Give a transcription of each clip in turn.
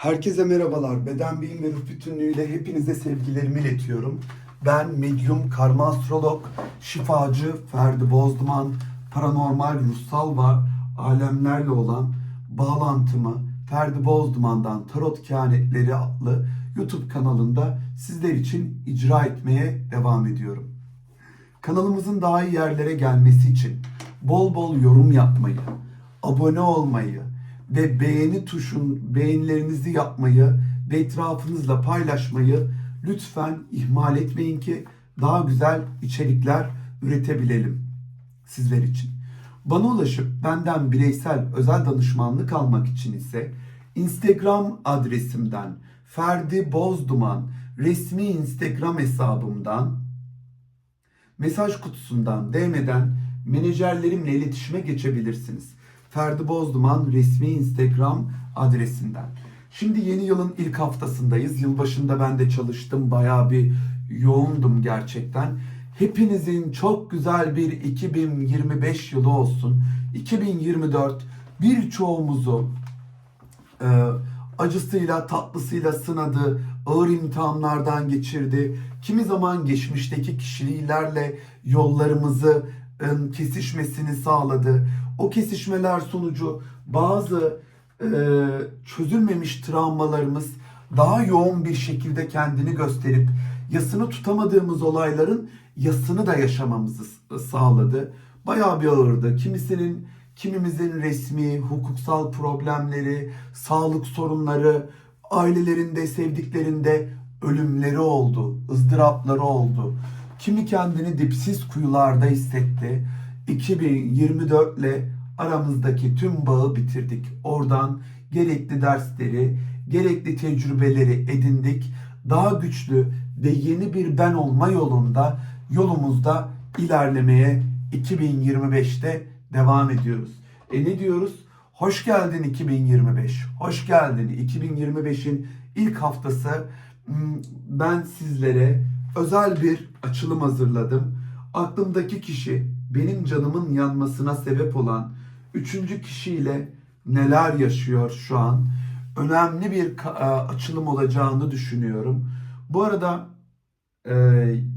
Herkese merhabalar. Beden bilim ve ruh bütünlüğüyle hepinize sevgilerimi iletiyorum. Ben medyum, karma astrolog, şifacı Ferdi Bozduman, paranormal, ruhsal ve alemlerle olan bağlantımı Ferdi Bozduman'dan Tarot Kehanetleri adlı YouTube kanalında sizler için icra etmeye devam ediyorum. Kanalımızın daha iyi yerlere gelmesi için bol bol yorum yapmayı, abone olmayı ve beğeni tuşun beğenilerinizi yapmayı ve etrafınızla paylaşmayı lütfen ihmal etmeyin ki daha güzel içerikler üretebilelim sizler için. Bana ulaşıp benden bireysel özel danışmanlık almak için ise Instagram adresimden Ferdi Bozduman resmi Instagram hesabımdan mesaj kutusundan DM'den menajerlerimle iletişime geçebilirsiniz. Ferdi Bozduman resmi Instagram adresinden. Şimdi yeni yılın ilk haftasındayız. Yılbaşında ben de çalıştım. Bayağı bir yoğundum gerçekten. Hepinizin çok güzel bir 2025 yılı olsun. 2024 birçoğumuzu e, acısıyla tatlısıyla sınadı, ağır imtihanlardan geçirdi. Kimi zaman geçmişteki kişilerle yollarımızı kesişmesini sağladı. O kesişmeler sonucu bazı e, çözülmemiş travmalarımız daha yoğun bir şekilde kendini gösterip yasını tutamadığımız olayların yasını da yaşamamızı s- sağladı. Bayağı bir ağırdı. Kimisinin kimimizin resmi, hukuksal problemleri, sağlık sorunları, ailelerinde, sevdiklerinde ölümleri oldu, ızdırapları oldu. Kimi kendini dipsiz kuyularda hissetti. 2024 ile aramızdaki tüm bağı bitirdik. Oradan gerekli dersleri, gerekli tecrübeleri edindik. Daha güçlü ve yeni bir ben olma yolunda yolumuzda ilerlemeye 2025'te devam ediyoruz. E ne diyoruz? Hoş geldin 2025. Hoş geldin 2025'in ilk haftası. Hmm, Ben sizlere özel bir açılım hazırladım. Aklımdaki kişi benim canımın yanmasına sebep olan üçüncü kişiyle neler yaşıyor şu an? Önemli bir e, açılım olacağını düşünüyorum. Bu arada e,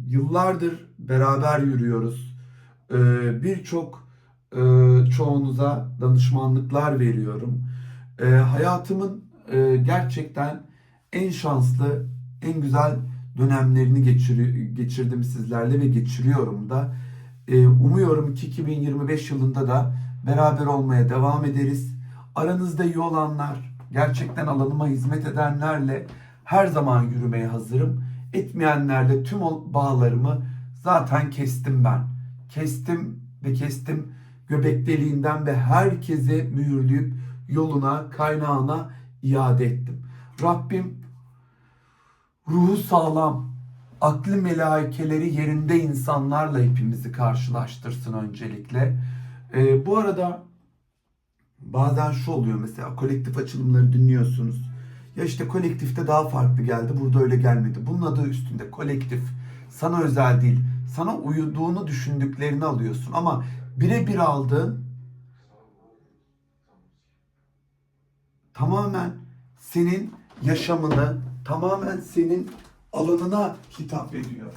yıllardır beraber yürüyoruz. E, Birçok e, çoğunuza danışmanlıklar veriyorum. E, hayatımın e, gerçekten en şanslı, en güzel dönemlerini geçiri- geçirdim sizlerle ve geçiriyorum da. E, umuyorum ki 2025 yılında da beraber olmaya devam ederiz. Aranızda iyi olanlar, gerçekten alanıma hizmet edenlerle her zaman yürümeye hazırım. Etmeyenlerle tüm bağlarımı zaten kestim ben. Kestim ve kestim göbek deliğinden ve herkese mühürleyip yoluna, kaynağına iade ettim. Rabbim ruhu sağlam, aklı melaikeleri yerinde insanlarla hepimizi karşılaştırsın öncelikle. Ee, bu arada bazen şu oluyor mesela kolektif açılımları dinliyorsunuz. Ya işte kolektifte daha farklı geldi, burada öyle gelmedi. Bunun adı üstünde kolektif. Sana özel değil. Sana uyuduğunu düşündüklerini alıyorsun ama birebir aldığın tamamen senin yaşamını, tamamen senin alanına hitap ediyor.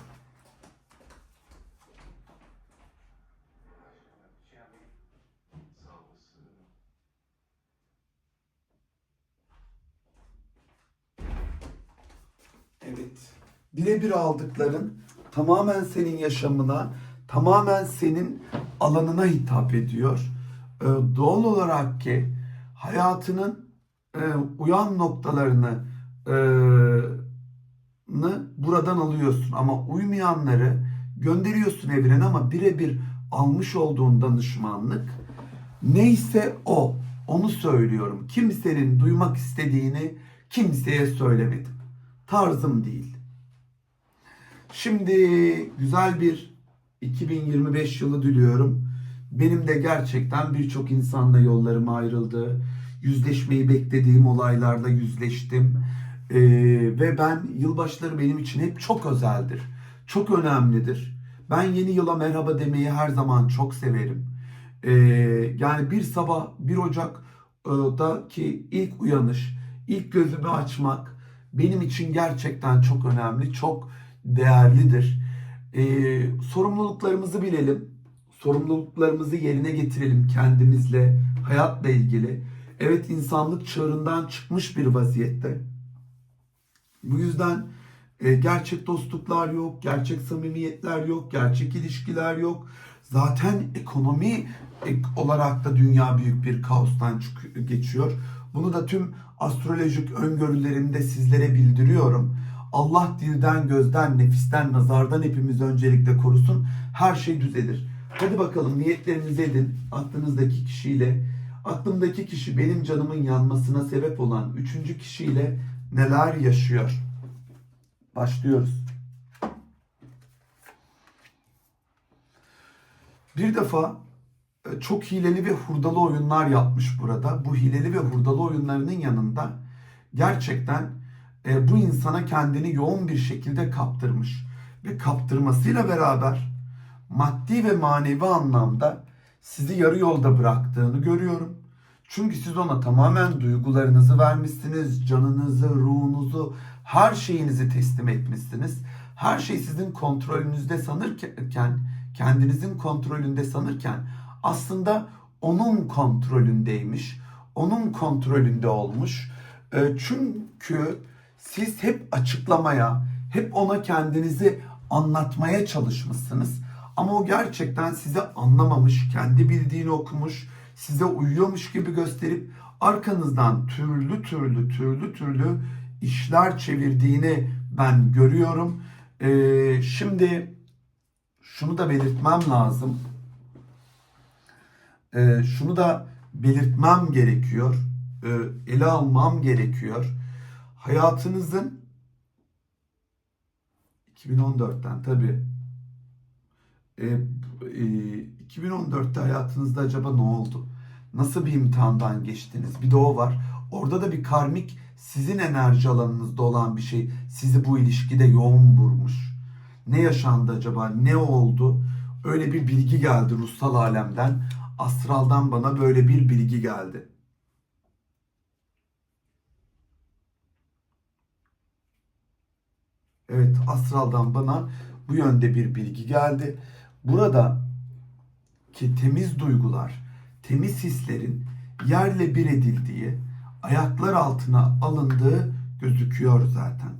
Evet. Birebir aldıkların tamamen senin yaşamına, tamamen senin alanına hitap ediyor. Ee, doğal olarak ki hayatının e, uyan noktalarını e, buradan alıyorsun ama uymayanları gönderiyorsun evrene ama birebir almış olduğun danışmanlık neyse o onu söylüyorum. Kimsenin duymak istediğini kimseye söylemedim. Tarzım değil. Şimdi güzel bir 2025 yılı diliyorum. Benim de gerçekten birçok insanla yollarım ayrıldı. Yüzleşmeyi beklediğim olaylarla yüzleştim. Ee, ve ben yılbaşları benim için hep çok özeldir. Çok önemlidir. Ben yeni yıla merhaba demeyi her zaman çok severim. Ee, yani bir sabah 1 Ocak'daki ilk uyanış ilk gözümü açmak benim için gerçekten çok önemli, çok değerlidir. Ee, sorumluluklarımızı bilelim, sorumluluklarımızı yerine getirelim kendimizle, hayatla ilgili. Evet insanlık çığırından çıkmış bir vaziyette. Bu yüzden e, gerçek dostluklar yok, gerçek samimiyetler yok, gerçek ilişkiler yok. Zaten ekonomi ek- olarak da dünya büyük bir kaostan geçiyor. Bunu da tüm astrolojik öngörülerimde sizlere bildiriyorum. Allah dilden, gözden, nefisten, nazardan hepimizi öncelikle korusun. Her şey düzelir. Hadi bakalım niyetlerinizi edin aklınızdaki kişiyle. Aklımdaki kişi benim canımın yanmasına sebep olan üçüncü kişiyle neler yaşıyor? Başlıyoruz. Bir defa e, çok hileli ve hurdalı oyunlar yapmış burada. Bu hileli ve hurdalı oyunlarının yanında gerçekten e, bu insana kendini yoğun bir şekilde kaptırmış. Ve kaptırmasıyla beraber maddi ve manevi anlamda sizi yarı yolda bıraktığını görüyorum. Çünkü siz ona tamamen duygularınızı vermişsiniz, canınızı, ruhunuzu, her şeyinizi teslim etmişsiniz. Her şey sizin kontrolünüzde sanırken, kendinizin kontrolünde sanırken aslında onun kontrolündeymiş, onun kontrolünde olmuş. E, Çünkü siz hep açıklamaya, hep ona kendinizi anlatmaya çalışmışsınız. Ama o gerçekten sizi anlamamış, kendi bildiğini okumuş, size uyuyormuş gibi gösterip arkanızdan türlü türlü türlü türlü işler çevirdiğini ben görüyorum. Ee, şimdi şunu da belirtmem lazım. Ee, şunu da belirtmem gerekiyor. Ee, ele almam gerekiyor. Hayatınızın 2014'ten tabii e, e, 2014'te hayatınızda acaba ne oldu? Nasıl bir imtihandan geçtiniz? Bir de o var. Orada da bir karmik sizin enerji alanınızda olan bir şey sizi bu ilişkide yoğun vurmuş. Ne yaşandı acaba? Ne oldu? Öyle bir bilgi geldi ruhsal alemden. Astraldan bana böyle bir bilgi geldi. Evet, astraldan bana bu yönde bir bilgi geldi. Burada ki temiz duygular, temiz hislerin yerle bir edildiği, ayaklar altına alındığı gözüküyor zaten.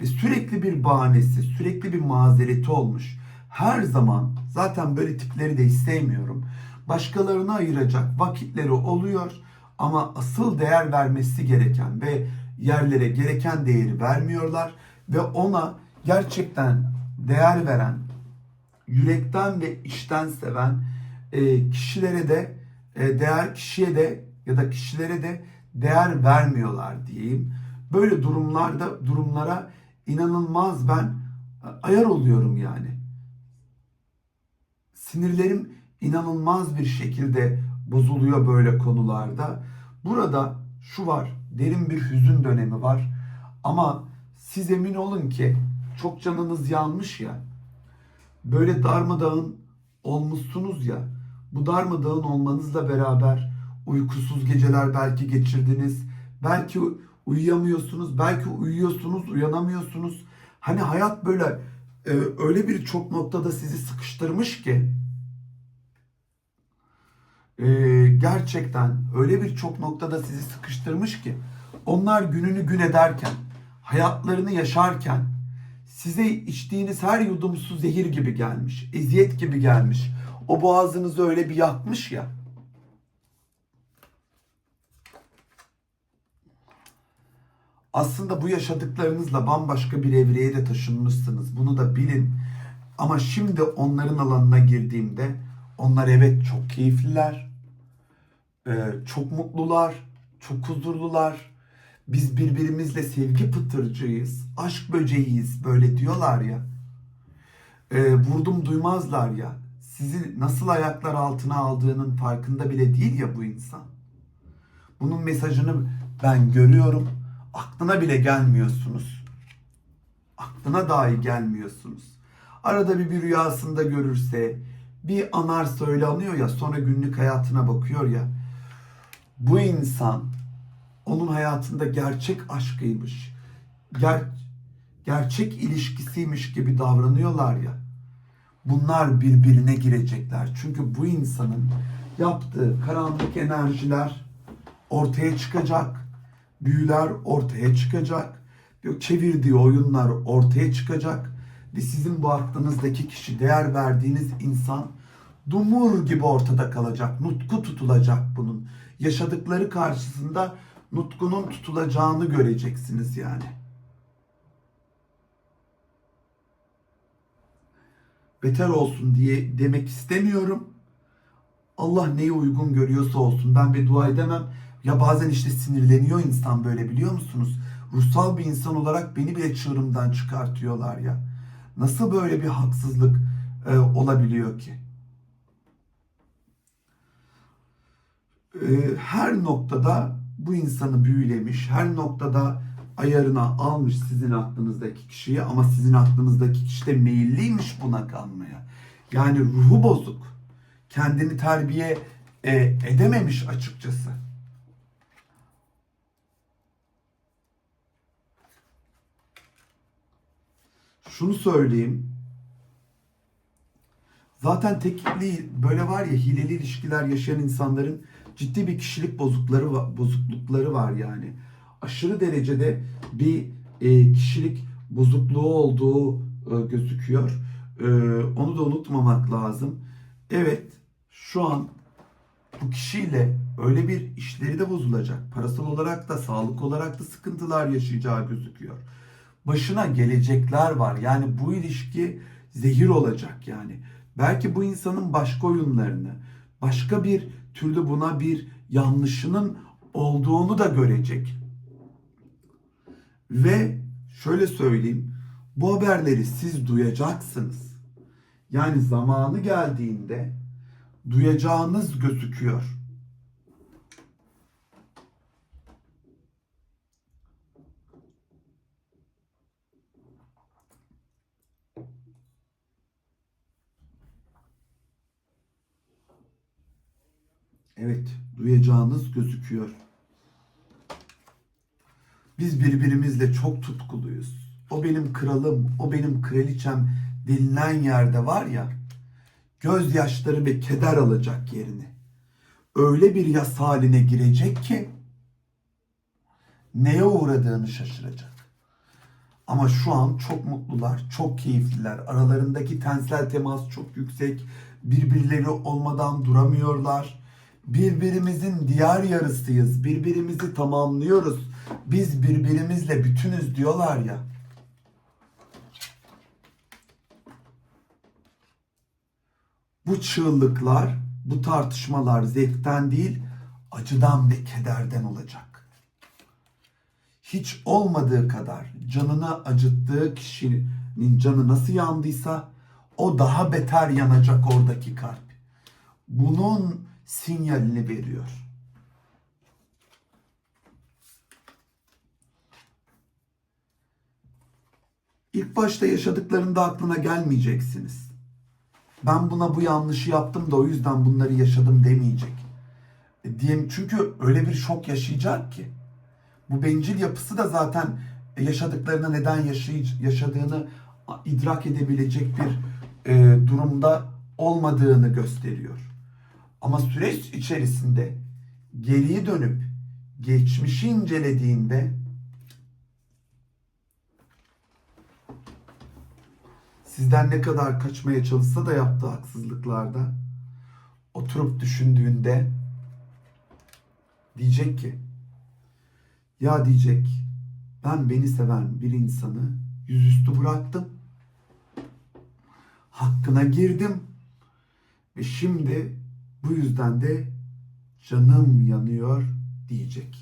Ve sürekli bir bahanesi, sürekli bir mazereti olmuş. Her zaman zaten böyle tipleri de istemiyorum. Başkalarına ayıracak vakitleri oluyor ama asıl değer vermesi gereken ve yerlere gereken değeri vermiyorlar ve ona gerçekten değer veren, yürekten ve içten seven e, kişilere de e, değer kişiye de ya da kişilere de değer vermiyorlar diyeyim. Böyle durumlarda durumlara inanılmaz ben e, ayar oluyorum yani. Sinirlerim inanılmaz bir şekilde bozuluyor böyle konularda. Burada şu var, derin bir hüzün dönemi var. Ama siz emin olun ki çok canınız yanmış ya. Böyle darmadağın olmuşsunuz ya. Bu darmadağın olmanızla beraber uykusuz geceler belki geçirdiniz. Belki uyuyamıyorsunuz, belki uyuyorsunuz, uyanamıyorsunuz. Hani hayat böyle e, öyle bir çok noktada sizi sıkıştırmış ki e, gerçekten öyle bir çok noktada sizi sıkıştırmış ki onlar gününü gün ederken, hayatlarını yaşarken size içtiğiniz her yudum su zehir gibi gelmiş, eziyet gibi gelmiş. O boğazınızı öyle bir yakmış ya. Aslında bu yaşadıklarınızla bambaşka bir evreye de taşınmışsınız. Bunu da bilin. Ama şimdi onların alanına girdiğimde onlar evet çok keyifliler. Ee, çok mutlular. Çok huzurlular. Biz birbirimizle sevgi pıtırcıyız. Aşk böceğiyiz böyle diyorlar ya. Ee, vurdum duymazlar ya. Sizi nasıl ayaklar altına aldığının farkında bile değil ya bu insan. Bunun mesajını ben görüyorum. Aklına bile gelmiyorsunuz. Aklına dahi gelmiyorsunuz. Arada bir, bir rüyasında görürse, bir anarsa öyle anıyor ya sonra günlük hayatına bakıyor ya. Bu insan onun hayatında gerçek aşkıymış, ger gerçek ilişkisiymiş gibi davranıyorlar ya. Bunlar birbirine girecekler. Çünkü bu insanın yaptığı karanlık enerjiler ortaya çıkacak. Büyüler ortaya çıkacak. Çevirdiği oyunlar ortaya çıkacak. Ve sizin bu aklınızdaki kişi, değer verdiğiniz insan dumur gibi ortada kalacak. Nutku tutulacak bunun. Yaşadıkları karşısında nutkunun tutulacağını göreceksiniz yani. Beter olsun diye demek istemiyorum. Allah neyi uygun görüyorsa olsun. Ben bir dua edemem. Ya bazen işte sinirleniyor insan böyle biliyor musunuz? Ruhsal bir insan olarak beni bile çığırımdan çıkartıyorlar ya. Nasıl böyle bir haksızlık e, olabiliyor ki? E, her noktada bu insanı büyülemiş, her noktada ayarına almış sizin aklınızdaki kişiyi ama sizin aklınızdaki kişi de meyilliymiş buna kalmaya. Yani ruhu bozuk. Kendini terbiye e, edememiş açıkçası. Şunu söyleyeyim. Zaten tekli böyle var ya hileli ilişkiler yaşayan insanların ciddi bir kişilik bozukları var, bozuklukları var yani. Aşırı derecede bir e, kişilik bozukluğu olduğu e, gözüküyor. E, onu da unutmamak lazım. Evet, şu an bu kişiyle öyle bir işleri de bozulacak. Parasal olarak da, sağlık olarak da sıkıntılar yaşayacağı gözüküyor. Başına gelecekler var. Yani bu ilişki zehir olacak yani. Belki bu insanın başka oyunlarını, başka bir türlü buna bir yanlışının olduğunu da görecek. Ve şöyle söyleyeyim, bu haberleri siz duyacaksınız. Yani zamanı geldiğinde duyacağınız gözüküyor. Evet, duyacağınız gözüküyor. Biz birbirimizle çok tutkuluyuz. O benim kralım, o benim kraliçem denilen yerde var ya, gözyaşları ve keder alacak yerini. Öyle bir yas haline girecek ki neye uğradığını şaşıracak. Ama şu an çok mutlular, çok keyifliler. Aralarındaki tensel temas çok yüksek. Birbirleri olmadan duramıyorlar. Birbirimizin diğer yarısıyız. Birbirimizi tamamlıyoruz. Biz birbirimizle bütünüz diyorlar ya. Bu çığlıklar, bu tartışmalar zevkten değil, acıdan ve kederden olacak. Hiç olmadığı kadar canını acıttığı kişinin canı nasıl yandıysa o daha beter yanacak oradaki kalp. Bunun sinyalini veriyor. İlk başta yaşadıklarında aklına gelmeyeceksiniz. Ben buna bu yanlışı yaptım da o yüzden bunları yaşadım demeyecek. E, diyeyim çünkü öyle bir şok yaşayacak ki. Bu bencil yapısı da zaten yaşadıklarına neden yaşay- yaşadığını idrak edebilecek bir e, durumda olmadığını gösteriyor. Ama süreç içerisinde geriye dönüp geçmişi incelediğinde sizden ne kadar kaçmaya çalışsa da yaptığı haksızlıklarda oturup düşündüğünde diyecek ki ya diyecek ben beni seven bir insanı yüzüstü bıraktım. Hakkına girdim. Ve şimdi bu yüzden de canım yanıyor diyecek.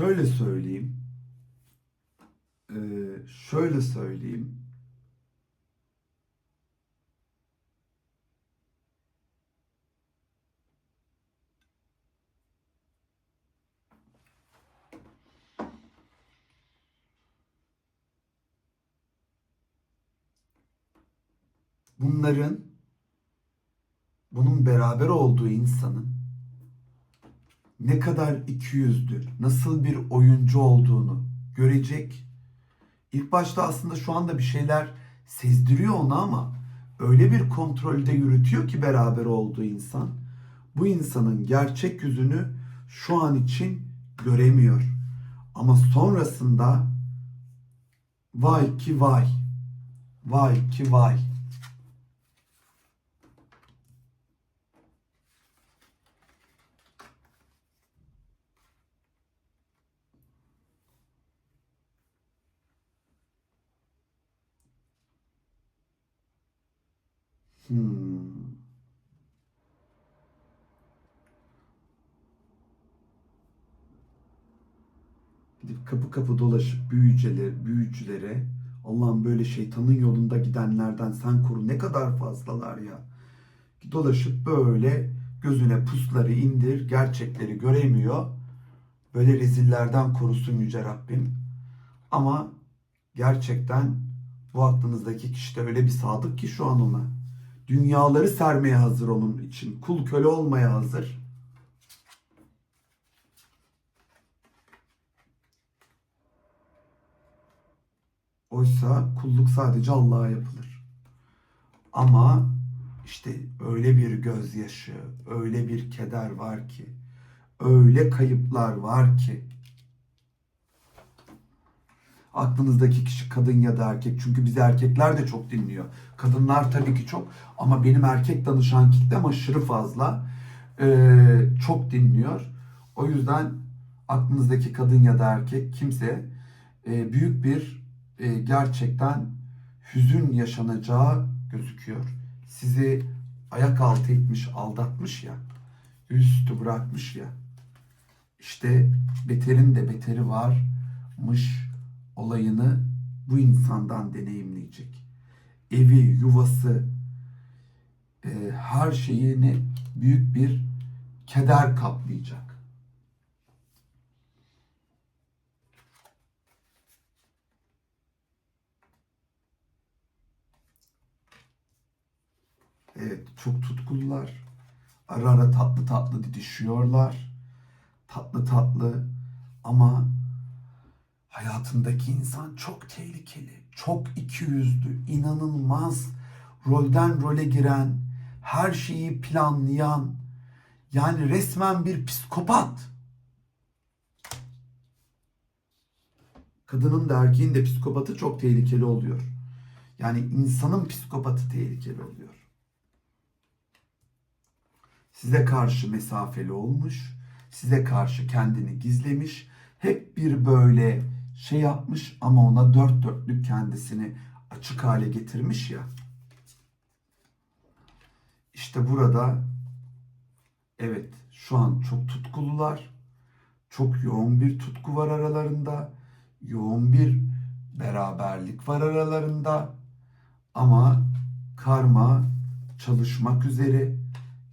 şöyle söyleyeyim. Ee, şöyle söyleyeyim. Bunların bunun beraber olduğu insanın ne kadar ikiyüzlü, nasıl bir oyuncu olduğunu görecek. İlk başta aslında şu anda bir şeyler sezdiriyor ona ama öyle bir kontrolde yürütüyor ki beraber olduğu insan bu insanın gerçek yüzünü şu an için göremiyor. Ama sonrasında vay ki vay. Vay ki vay. Hmm. Gidip kapı kapı dolaşıp büyücülere, büyücülere Allah'ım böyle şeytanın yolunda gidenlerden sen koru ne kadar fazlalar ya. Dolaşıp böyle gözüne pusları indir, gerçekleri göremiyor. Böyle rezillerden korusun Yüce Rabbim. Ama gerçekten bu aklınızdaki kişi de öyle bir sadık ki şu an ona. Dünyaları sermeye hazır onun için. Kul köle olmaya hazır. Oysa kulluk sadece Allah'a yapılır. Ama işte öyle bir gözyaşı, öyle bir keder var ki, öyle kayıplar var ki. Aklınızdaki kişi kadın ya da erkek. Çünkü biz erkekler de çok dinliyor. Kadınlar tabii ki çok. Ama benim erkek danışan kitlem aşırı fazla. Ee, çok dinliyor. O yüzden aklınızdaki kadın ya da erkek kimse e, büyük bir e, gerçekten hüzün yaşanacağı gözüküyor. Sizi ayak altı etmiş, aldatmış ya. Üstü bırakmış ya. İşte beterin de beteri varmış olayını bu insandan deneyimleyecek. Evi, yuvası, e, her şeyini büyük bir keder kaplayacak. Evet, çok tutkulular. Ara ara tatlı tatlı didişiyorlar. Tatlı tatlı ama hayatındaki insan çok tehlikeli, çok ikiyüzlü, inanılmaz rolden role giren, her şeyi planlayan, yani resmen bir psikopat. Kadının da erkeğin de psikopatı çok tehlikeli oluyor. Yani insanın psikopatı tehlikeli oluyor. Size karşı mesafeli olmuş, size karşı kendini gizlemiş, hep bir böyle şey yapmış ama ona dört dörtlük kendisini açık hale getirmiş ya. İşte burada evet şu an çok tutkulular. Çok yoğun bir tutku var aralarında. Yoğun bir beraberlik var aralarında. Ama karma çalışmak üzere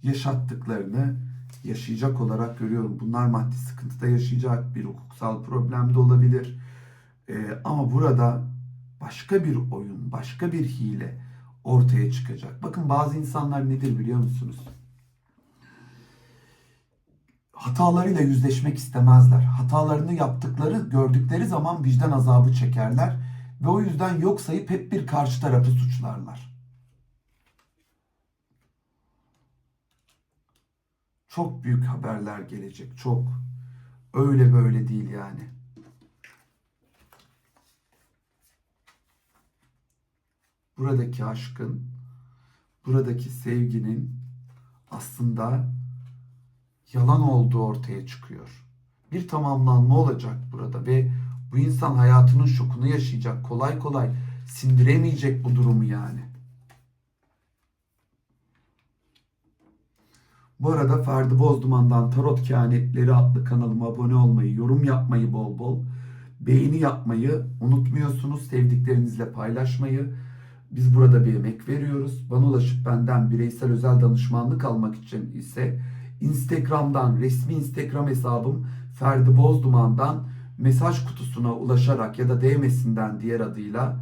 yaşattıklarını yaşayacak olarak görüyorum. Bunlar maddi sıkıntıda yaşayacak, bir hukuksal problem de olabilir. Ee, ama burada başka bir oyun, başka bir hile ortaya çıkacak. Bakın bazı insanlar nedir biliyor musunuz? Hatalarıyla yüzleşmek istemezler. Hatalarını yaptıkları, gördükleri zaman vicdan azabı çekerler ve o yüzden yok sayıp hep bir karşı tarafı suçlarlar. Çok büyük haberler gelecek, çok. Öyle böyle değil yani. Buradaki aşkın, buradaki sevginin aslında yalan olduğu ortaya çıkıyor. Bir tamamlanma olacak burada ve bu insan hayatının şokunu yaşayacak. Kolay kolay sindiremeyecek bu durumu yani. Bu arada Ferdi Bozduman'dan Tarot Kehanetleri adlı kanalıma abone olmayı, yorum yapmayı bol bol, beğeni yapmayı unutmuyorsunuz. Sevdiklerinizle paylaşmayı, biz burada bir emek veriyoruz. Bana ulaşıp benden bireysel özel danışmanlık almak için ise Instagram'dan resmi Instagram hesabım Ferdi Bozduman'dan mesaj kutusuna ulaşarak ya da DM'sinden diğer adıyla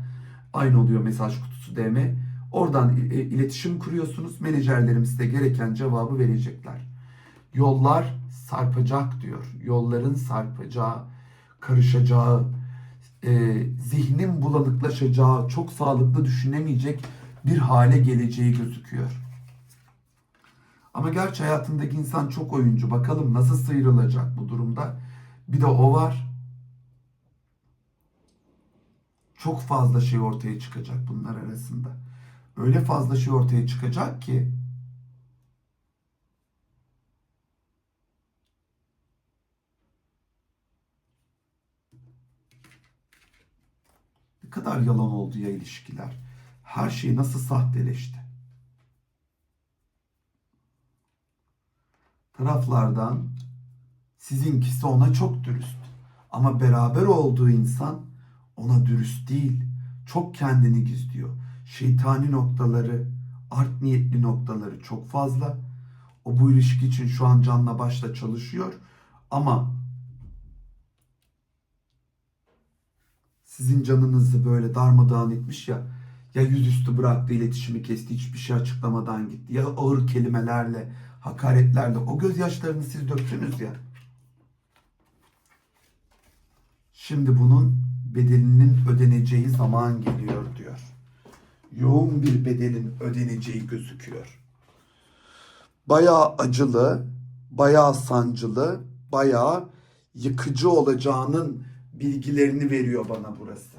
aynı oluyor mesaj kutusu DM. Oradan e, iletişim kuruyorsunuz. Menajerlerimiz size gereken cevabı verecekler. Yollar sarpacak diyor. Yolların sarpacağı, karışacağı, e, zihnin bulanıklaşacağı, çok sağlıklı düşünemeyecek bir hale geleceği gözüküyor. Ama gerçi hayatındaki insan çok oyuncu. Bakalım nasıl sıyrılacak bu durumda. Bir de o var. Çok fazla şey ortaya çıkacak bunlar arasında. Öyle fazla şey ortaya çıkacak ki ne kadar yalan oldu ya ilişkiler. Her şey nasıl sahteleşti. Taraflardan sizinkisi ona çok dürüst. Ama beraber olduğu insan ona dürüst değil. Çok kendini gizliyor. Şeytani noktaları, art niyetli noktaları çok fazla. O bu ilişki için şu an canla başla çalışıyor. Ama sizin canınızı böyle darmadağın etmiş ya ya yüzüstü bıraktı, iletişimi kesti, hiçbir şey açıklamadan gitti. Ya ağır kelimelerle, hakaretlerle o gözyaşlarını siz döktünüz ya. Şimdi bunun bedelinin ödeneceği zaman geliyor diyor. Yoğun bir bedelin ödeneceği gözüküyor. Bayağı acılı, bayağı sancılı, bayağı yıkıcı olacağının bilgilerini veriyor bana burası.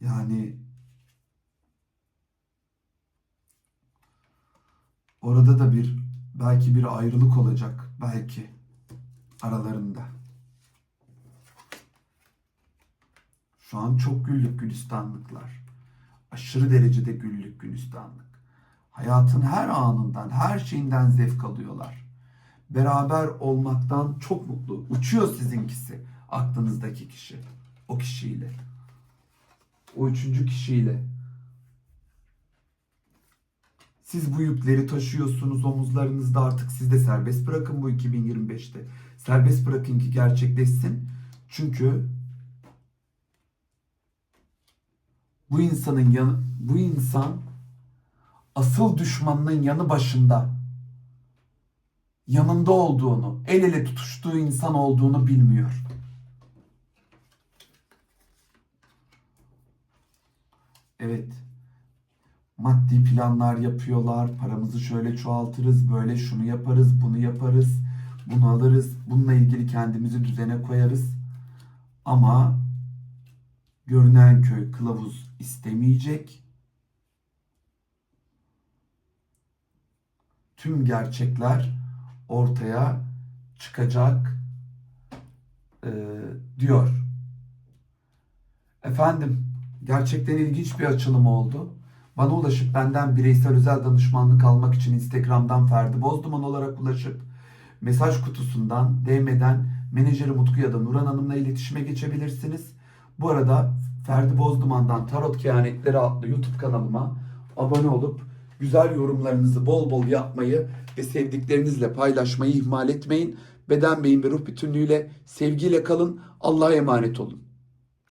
Yani orada da bir belki bir ayrılık olacak belki aralarında. Şu an çok güllük gülistanlıklar. Aşırı derecede güllük gülistanlık. Hayatın her anından, her şeyinden zevk alıyorlar. Beraber olmaktan çok mutlu. Uçuyor sizinkisi, aklınızdaki kişi. O kişiyle. O üçüncü kişiyle. Siz bu yükleri taşıyorsunuz omuzlarınızda artık siz de serbest bırakın bu 2025'te. Serbest bırakın ki gerçekleşsin. Çünkü bu insanın yanı, bu insan asıl düşmanının yanı başında yanında olduğunu, el ele tutuştuğu insan olduğunu bilmiyor. Evet. Maddi planlar yapıyorlar. Paramızı şöyle çoğaltırız, böyle şunu yaparız, bunu yaparız, bunu alırız. Bununla ilgili kendimizi düzene koyarız. Ama görünen köy kılavuz istemeyecek. Tüm gerçekler ortaya çıkacak e, diyor. Efendim, gerçekten ilginç bir açılım oldu. Bana ulaşıp benden bireysel özel danışmanlık almak için Instagram'dan Ferdi Bozduman olarak ulaşıp mesaj kutusundan DM'den menajeri Mutku ya da Nuran Hanım'la iletişime geçebilirsiniz. Bu arada Ferdi Bozduman'dan Tarot Kehanetleri adlı YouTube kanalıma abone olup güzel yorumlarınızı bol bol yapmayı ve sevdiklerinizle paylaşmayı ihmal etmeyin. Beden, beyin ve ruh bütünlüğüyle sevgiyle kalın. Allah'a emanet olun.